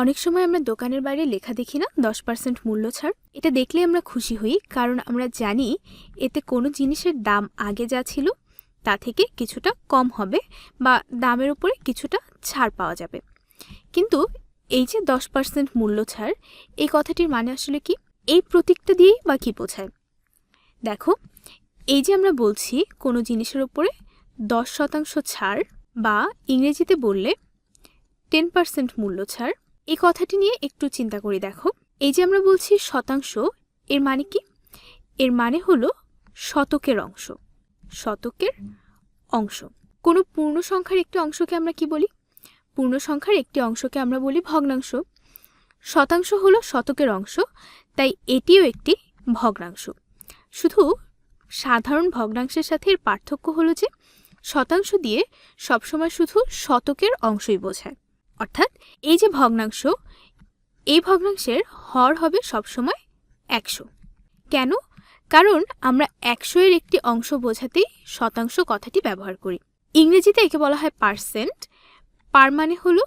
অনেক সময় আমরা দোকানের বাইরে লেখা দেখি না, দশ পার্সেন্ট মূল্য ছাড়। এটা দেখলে আমরা খুশি হই, কারণ আমরা জানি এতে কোনো জিনিসের দাম আগে যা ছিল তা থেকে কিছুটা কম হবে বা দামের উপরে কিছুটা ছাড় পাওয়া যাবে। কিন্তু এই যে দশ পার্সেন্ট মূল্য ছাড়, এই কথাটির মানে আসলে কি? এই প্রতীকটা দিয়েই বা কী বোঝায়? দেখো, এই যে আমরা বলছি কোনো জিনিসের উপরে দশ শতাংশ ছাড় বা ইংরেজিতে বললে টেন পার্সেন্ট মূল্য ছাড় এই কথাটি নিয়ে একটু চিন্তা করি দেখো। এই যে আমরা বলছি শতাংশ, এর মানে কি? এর মানে হলো শতকের অংশ। শতকের অংশ। কোনো পূর্ণ সংখ্যার একটি অংশকে আমরা কি বলি? পূর্ণ সংখ্যার একটি অংশকে আমরা বলি ভগ্নাংশ। শতাংশ হলো শতকের অংশ, তাই এটিও একটি ভগ্নাংশ। শুধু সাধারণ ভগ্নাংশের সাথে এর পার্থক্য হলো যে, শতাংশ দিয়ে সবসময় শুধু শতকের অংশই বোঝায়। অর্থাৎ এই যে ভগ্নাংশ, এই ভগ্নাংশের হর হবে সবসময় একশো। কেন? কারণ আমরা একশো এর একটি অংশ বোঝাতেই শতাংশ কথাটি ব্যবহার করি। ইংরেজিতে একে বলা হয় পার্সেন্ট, পার মানে হলো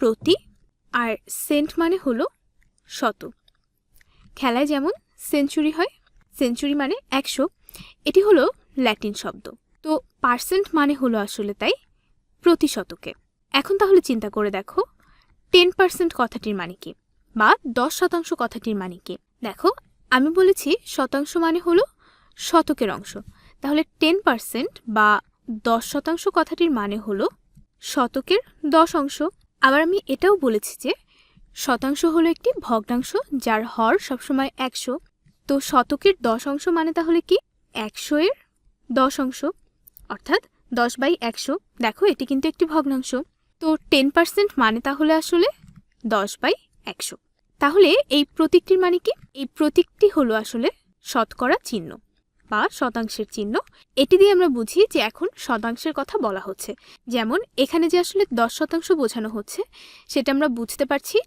প্রতি, আর সেন্ট মানে হলো শত। খেলায় যেমন সেঞ্চুরি হয়, সেঞ্চুরি মানে একশো, এটি হলো ল্যাটিন শব্দ। তো পার্সেন্ট মানে হলো আসলে তাই প্রতি শতকে। এখন তাহলে চিন্তা করে দেখো। টেন পার্সেন্ট কথাটির মানে কি? বা দশ শতাংশ কথাটির মানে কি? দেখো, আমি বলেছি শতাংশ মানে হলো শতকের অংশ। তাহলে টেন পার্সেন্ট বা দশ শতাংশ কথাটির মানে হলো শতকের দশ অংশ। আবার আমি এটাও বলেছি যে শতাংশ হলো একটি ভগ্নাংশ যার হর সবসময় একশো। তো শতকের দশ অংশ মানে তাহলে কি? একশো এর দশ অংশ। অর্থাৎ দশ বাই একশো। দেখো, এটি কিন্তু একটি ভগ্নাংশ। তো টেন পার্সেন্ট মানে তাহলে আসলে দশ বাই একশো। তাহলে এই প্রতীকটির মানে কি? এই প্রতীকটি হলো আসলে শতকরা চিহ্ন বা শতাংশের চিহ্ন। এটি দিয়ে আমরা বুঝি যে এখন শতাংশের কথা বলা হচ্ছে। যেমন এখানে যে আসলে দশ শতাংশ বোঝানো হচ্ছে, সেটা আমরা বুঝতে পারছি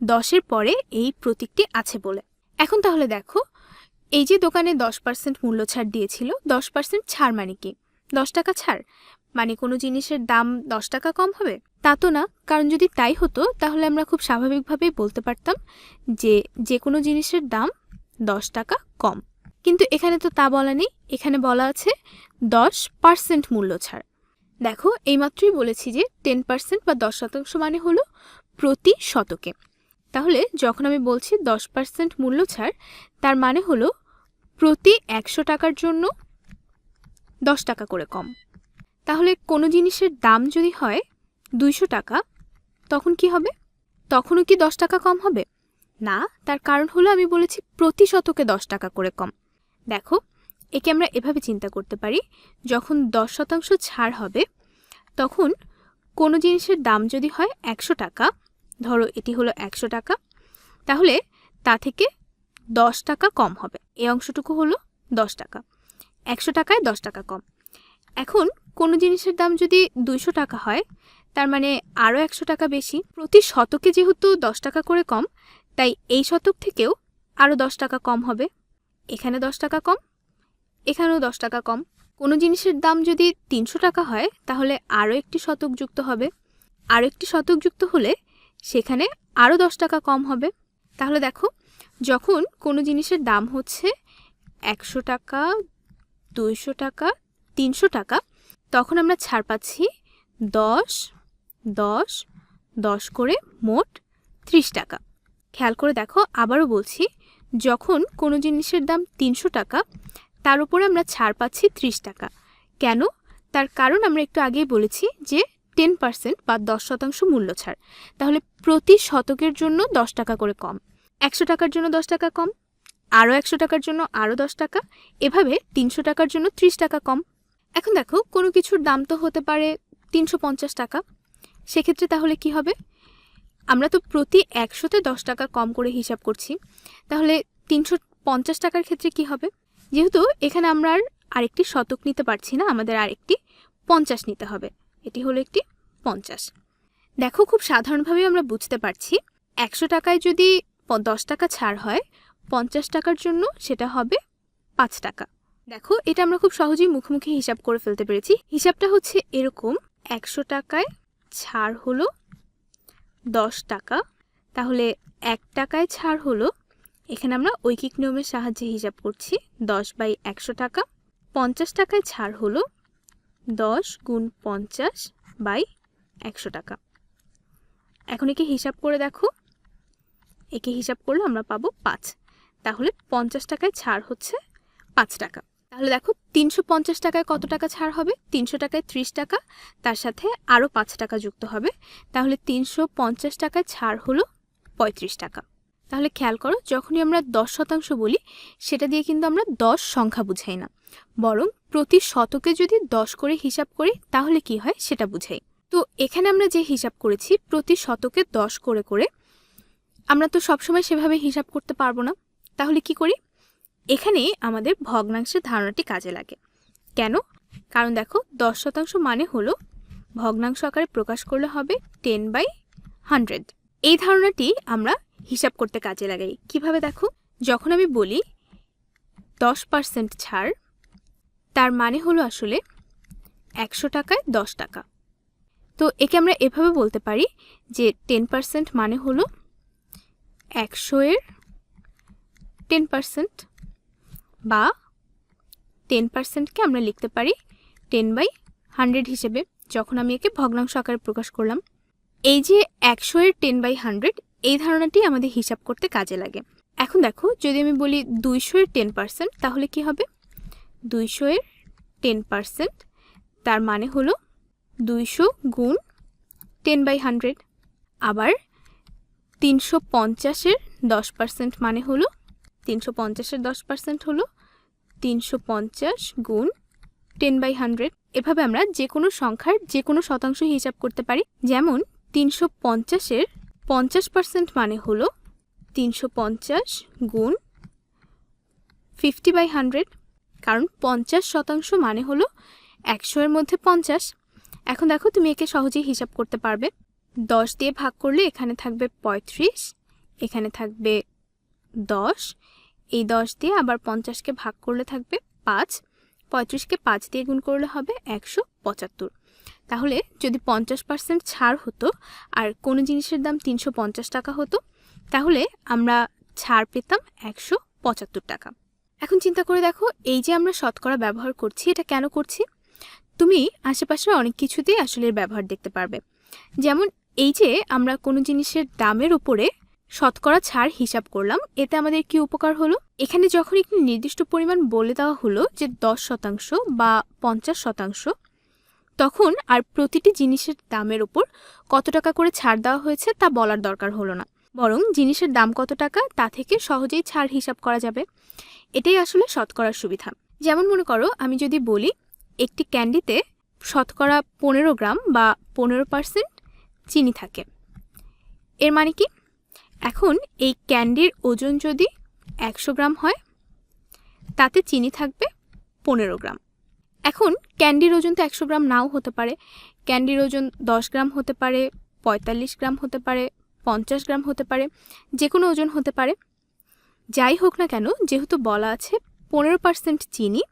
দশের পরে এই প্রতীকটি আছে বলে। এখন তাহলে দেখো, এই যে দোকানে দশ পার্সেন্ট মূল্য ছাড় দিয়েছিল, দশ পার্সেন্ট ছাড় মানে কি? দশ টাকা ছাড়। মানে কোনো জিনিসের দাম দশ টাকা কম হবে? তা তো না। কারণ যদি তাই হতো, তাহলে আমরা খুব স্বাভাবিকভাবেই বলতে পারতাম যে যে কোনো জিনিসের দাম দশ টাকা কম। কিন্তু এখানে তো তা বলা নেই। এখানে বলা আছে দশ পার্সেন্ট মূল্য ছাড়। দেখো, এইমাত্রই বলেছি যে টেন পার্সেন্ট বা দশ শতাংশ মানে হলো প্রতি শতকে। তাহলে যখন আমি বলছি দশ পার্সেন্ট মূল্য ছাড়, তার মানে হলো প্রতি একশো টাকার জন্য দশ টাকা করে কম। তাহলে কোনো জিনিসের দাম যদি হয় দুইশো টাকা, তখন কি হবে? তখনও কি দশ টাকা কম হবে? না, তার কারণ হলো আমি বলেছি প্রতি শতকে দশ টাকা করে কম। দেখো, একে আমরা এভাবে চিন্তা করতে পারি, যখন দশ শতাংশ ছাড় হবে, তখন কোনো জিনিসের দাম যদি হয় একশো টাকা, ধরো এটি হলো একশো টাকা, তাহলে তা থেকে দশ টাকা কম হবে। এই অংশটুকু হলো দশ টাকা। একশো টাকায় দশ টাকা কম। এখন কোনো জিনিসের দাম যদি দুইশো টাকা হয়, তার মানে আরও একশো টাকা বেশি। প্রতি শতকে যেহেতু দশ টাকা করে কম, তাই এই শতক থেকেও আরও দশ টাকা কম হবে। এখানে দশ টাকা কম, এখানেও দশ টাকা কম। কোনো জিনিসের দাম যদি তিনশো টাকা হয়, তাহলে আরও একটি শতক যুক্ত হবে। আরও একটি শতক যুক্ত হলে সেখানে আরও দশ টাকা কম হবে। তাহলে দেখো, যখন কোনো জিনিসের দাম হচ্ছে একশো টাকা, দুইশো টাকা তিনশো টাকা, তখন আমরা ছাড় পাচ্ছি দশ দশ দশ করে মোট ত্রিশ টাকা। খেয়াল করে দেখো, আবারও বলছি, যখন কোনো জিনিসের দাম তিনশো টাকা, তার উপরে আমরা ছাড় পাচ্ছি ত্রিশ টাকা। কেন? তার কারণ আমরা একটু আগেই বলেছি যে টেন পার্সেন্ট বা দশ শতাংশ মূল্য ছাড়। তাহলে প্রতি শতকের জন্য দশ টাকা করে কম। একশো টাকার জন্য দশ টাকা কম, আরও একশো টাকার জন্য আরও দশ টাকা, এভাবে তিনশো টাকার জন্য ত্রিশ টাকা কম। এখন দেখো, কোনো কিছুর দাম তো হতে পারে তিনশো পঞ্চাশ টাকা। সেক্ষেত্রে তাহলে কি হবে? আমরা তো প্রতি একশোতে দশ টাকা কম করে হিসাব করছি। তাহলে তিনশো পঞ্চাশ টাকার ক্ষেত্রে কি হবে? যেহেতু এখানে আমরা আর আরেকটি শতক নিতে পারছি না, আমাদের আরেকটি পঞ্চাশ নিতে হবে। এটি হলো একটি পঞ্চাশ। দেখো, খুব সাধারণভাবে আমরা বুঝতে পারছি, একশো টাকায় যদি দশ টাকা ছাড় হয়, পঞ্চাশ টাকার জন্য সেটা হবে পাঁচ টাকা। দেখো, এটা আমরা খুব সহজেই মুখোমুখি হিসাব করে ফেলতে পেরেছি। হিসাবটা হচ্ছে এরকম, একশো টাকায় ছাড় হলো দশ টাকা। তাহলে এক টাকায় ছাড় হলো, এখানে আমরা ঐকিক নিয়মের সাহায্যে হিসাব করছি, দশ বাই একশো টাকা। পঞ্চাশ টাকায় ছাড় হলো দশ গুণ পঞ্চাশ বাই একশো টাকা। এখন একে হিসাব করে দেখো। একে হিসাব করলে আমরা পাবো পাঁচ। তাহলে পঞ্চাশ টাকায় ছাড় হচ্ছে পাঁচ টাকা। তাহলে দেখো, তিনশো পঞ্চাশ টাকায় কত টাকা ছাড় হবে? তিনশো টাকায় ত্রিশ টাকা, তার সাথে আরও পাঁচ টাকা যুক্ত হবে। তাহলে তিনশো পঞ্চাশ টাকায় ছাড় হলো পঁয়ত্রিশ টাকা। তাহলে খেয়াল করো, যখনই আমরা দশ শতাংশ বলি, সেটা দিয়ে কিন্তু আমরা দশ সংখ্যা বুঝাই না। বরং প্রতি শতকে যদি দশ করে হিসাব করি, তাহলে কি হয়? সেটা বুঝাই। তো এখানে আমরা যে হিসাব করেছি, প্রতি শতকে দশ করে করে, আমরা তো সবসময় সেভাবে হিসাব করতে পারব না। তাহলে কি করি? এখানে আমাদের ভগ্নাংশের ধারণাটি কাজে লাগে। কেন? কারণ দেখো, দশ শতাংশ মানে হলো ভগ্নাংশ আকারে প্রকাশ করলে হবে টেন বাই হান্ড্রেড এই ধারণাটি আমরা হিসাব করতে কাজে লাগাই। কীভাবে দেখো? যখন আমি বলি দশ পার্সেন্ট ছাড়, তার মানে হলো আসলে একশো টাকায় দশ টাকা। তো একে আমরা এভাবে বলতে পারি যে টেন পার্সেন্ট মানে হলো একশো এর টেন পার্সেন্ট বা টেন পার্সেন্টকে আমরা লিখতে পারি টেন বাই হান্ড্রেড হিসেবে, যখন আমি একে ভগ্নাংশ আকারে প্রকাশ করলাম। এই যে একশো এর টেন বাই হান্ড্রেড এই ধারণাটি আমাদের হিসাব করতে কাজে লাগে। এখন দেখো, যদি আমি বলি দুইশো এর টেন পার্সেন্ট তাহলে কি হবে? দুইশো এর টেন পার্সেন্ট তার মানে হলো দুইশো গুণ টেন বাই হান্ড্রেড আবার তিনশো পঞ্চাশের দশ পার্সেন্ট মানে হলো তিনশো পঞ্চাশের দশ পার্সেন্ট হলো তিনশো পঞ্চাশ গুণ টেন বাই হান্ড্রেড এভাবে আমরা যে কোনো সংখ্যার যে কোনো শতাংশ হিসাব করতে পারি। যেমন তিনশো পঞ্চাশের পঞ্চাশ পার্সেন্ট মানে হলো তিনশো পঞ্চাশ গুণ ফিফটি বাই হান্ড্রেড কারণ পঞ্চাশ শতাংশ মানে হলো একশো এর মধ্যে পঞ্চাশ। এখন দেখো তুমি একে সহজেই হিসাব করতে পারবে। দশ দিয়ে ভাগ করলে এখানে থাকবে পঁয়ত্রিশ, এখানে থাকবে দশ। এই দশ দিয়ে আবার পঞ্চাশকে ভাগ করলে থাকবে পাঁচ। পঁয়ত্রিশকে পাঁচ দিয়ে গুণ করলে হবে একশো পঁচাত্তর। তাহলে যদি পঞ্চাশ পার্সেন্ট ছাড় হতো আর কোনো জিনিসের দাম তিনশো পঞ্চাশ টাকা হতো, তাহলে আমরা ছাড় পেতাম একশো পঁচাত্তর টাকা। এখন চিন্তা করে দেখো, এই যে আমরা শতকরা ব্যবহার করছি, এটা কেন করছি? তুমি আশেপাশে অনেক কিছুতেই আসলে ব্যবহার দেখতে পারবে। যেমন এই যে আমরা কোনো জিনিসের দামের উপরে শতকরা ছাড় হিসাব করলাম। এতে আমাদের কি উপকার হলো? এখানে যখন একটি নির্দিষ্ট পরিমাণ বলে দেওয়া হলো যে দশ শতাংশ বা পঞ্চাশ শতাংশ, তখন আর প্রতিটি জিনিসের দামের উপর কত টাকা করে ছাড় দেওয়া হয়েছে তা বলার দরকার হলো না। বরং জিনিসের দাম কত টাকা তা থেকে সহজেই ছাড় হিসাব করা যাবে। এটাই আসলে শতকরার সুবিধা। যেমন মনে করো, আমি যদি বলি, একটি ক্যান্ডিতে শতকরা পনেরো গ্রাম বা পনেরো পার্সেন্ট চিনি থাকে। এর মানে কি? এখন এই ক্যান্ডির ওজন যদি একশো গ্রাম হয়, তাতে চিনি থাকবে পনেরো গ্রাম। এখন ক্যান্ডির ওজন তো একশো গ্রাম নাও হতে পারে। ক্যান্ডির ওজন দশ গ্রাম হতে পারে, পঁয়তাল্লিশ গ্রাম হতে পারে, পঞ্চাশ গ্রাম হতে পারে যে কোনো ওজন হতে পারে। যাই হোক না কেন, যেহেতু বলা আছে পনেরো পার্সেন্ট চিনি,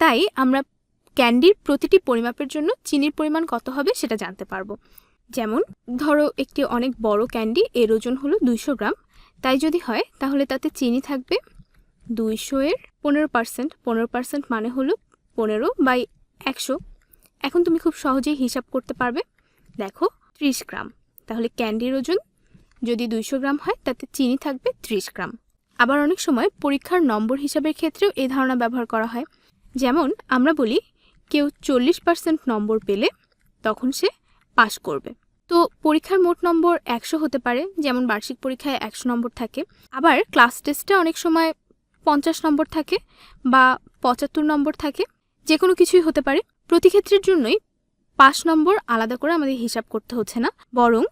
তাই আমরা ক্যান্ডির প্রতিটি পরিমাপের জন্য চিনির পরিমাণ কত হবে সেটা জানতে পারব। যেমন, ধরো একটি অনেক বড় ক্যান্ডি এর ওজন হলো দুইশো গ্রাম। তাই যদি হয়, তাহলে তাতে চিনি থাকবে দুইশো এর পনেরো পার্সেন্ট। পনেরো পার্সেন্ট মানে হলো পনেরো বাই একশো। এখন তুমি খুব সহজেই হিসাব করতে পারবে। দেখো, ত্রিশ গ্রাম। তাহলে ক্যান্ডির ওজন যদি দুইশো গ্রাম হয়, তাতে চিনি থাকবে ত্রিশ গ্রাম। আবার অনেক সময় পরীক্ষার নম্বর হিসাবের ক্ষেত্রেও এই ধারণা ব্যবহার করা হয়। যেমন, আমরা বলি, কেউ চল্লিশ পার্সেন্ট নম্বর পেলে তখন সে পাশ করবে। তো পরীক্ষার মোট নম্বর একশো হতে পারে, যেমন বার্ষিক পরীক্ষায় একশো নম্বর থাকে। আবার ক্লাস টেস্টে অনেক সময় পঞ্চাশ নম্বর থাকে বা পঁচাত্তর নম্বর থাকে যে কোনো কিছুই হতে পারে। প্রতি ক্ষেত্রের জন্যই পাঁচ নম্বর আলাদা করে আমাদের হিসাব করতে হচ্ছে না। বরং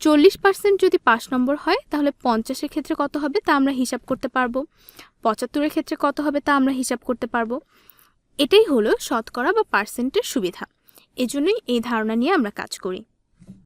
চল্লিশ পার্সেন্ট যদি পাঁচ নম্বর হয়, তাহলে পঞ্চাশের ক্ষেত্রে কত হবে তা আমরা হিসাব করতে পারব। পঁচাত্তরের ক্ষেত্রে কত হবে তা আমরা হিসাব করতে পারব। এটাই হলো শতকরা বা পার্সেন্টের সুবিধা। এজন্যই এই ধারণা নিয়ে আমরা কাজ করি।